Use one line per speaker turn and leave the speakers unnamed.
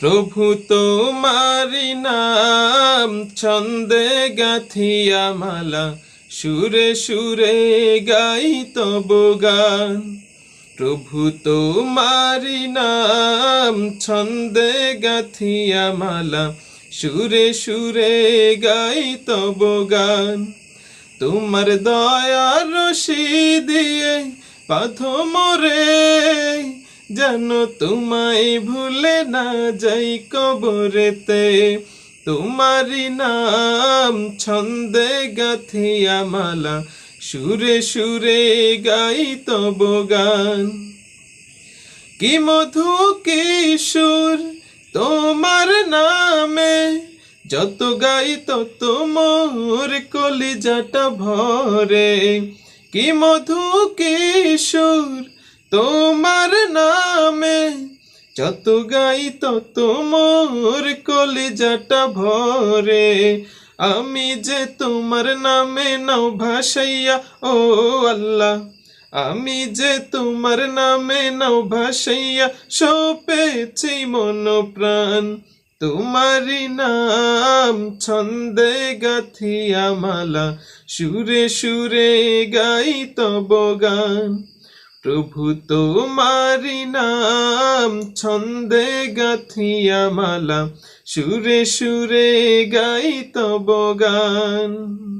প্রভু তোমারি নাম ছন্দে গাথিয়া মালা, সুরে সুরে গাই তব গান। প্রভু তোমারি নাম ছন্দে গাথিয়া মালা, সুরে সুরে গাই তব গান। তোমার দয়ার রশি দিয়ে পাথ মরে যেন তোমায় ভুলে না যাই কবরেতে। তোমারি নাম ছন্দে গাথিয়া মালা, সুরে সুরে গাই তব গান। কি মধু কিশোর তোমার নামে যত গাই তত মোর কলিজাটা ভরে। কি মধু কিশোর তোমার নামে যত গাই তত মোর কলিজাটা ভরে। আমি যে তোমার নামে নাও ভাসাইয়া, ও আল্লাহ। আমি যে তোমার নামে নাও ভাসাইয়া সপেছি মন প্রাণ তোমারি নাম ছন্দে গাথিয়া মালা। সুরে সুরে গাই তব গান। প্রভু তোমারি নাম ছন্দে গাথিয়া মালা। সুরে সুরে গাই তব গান।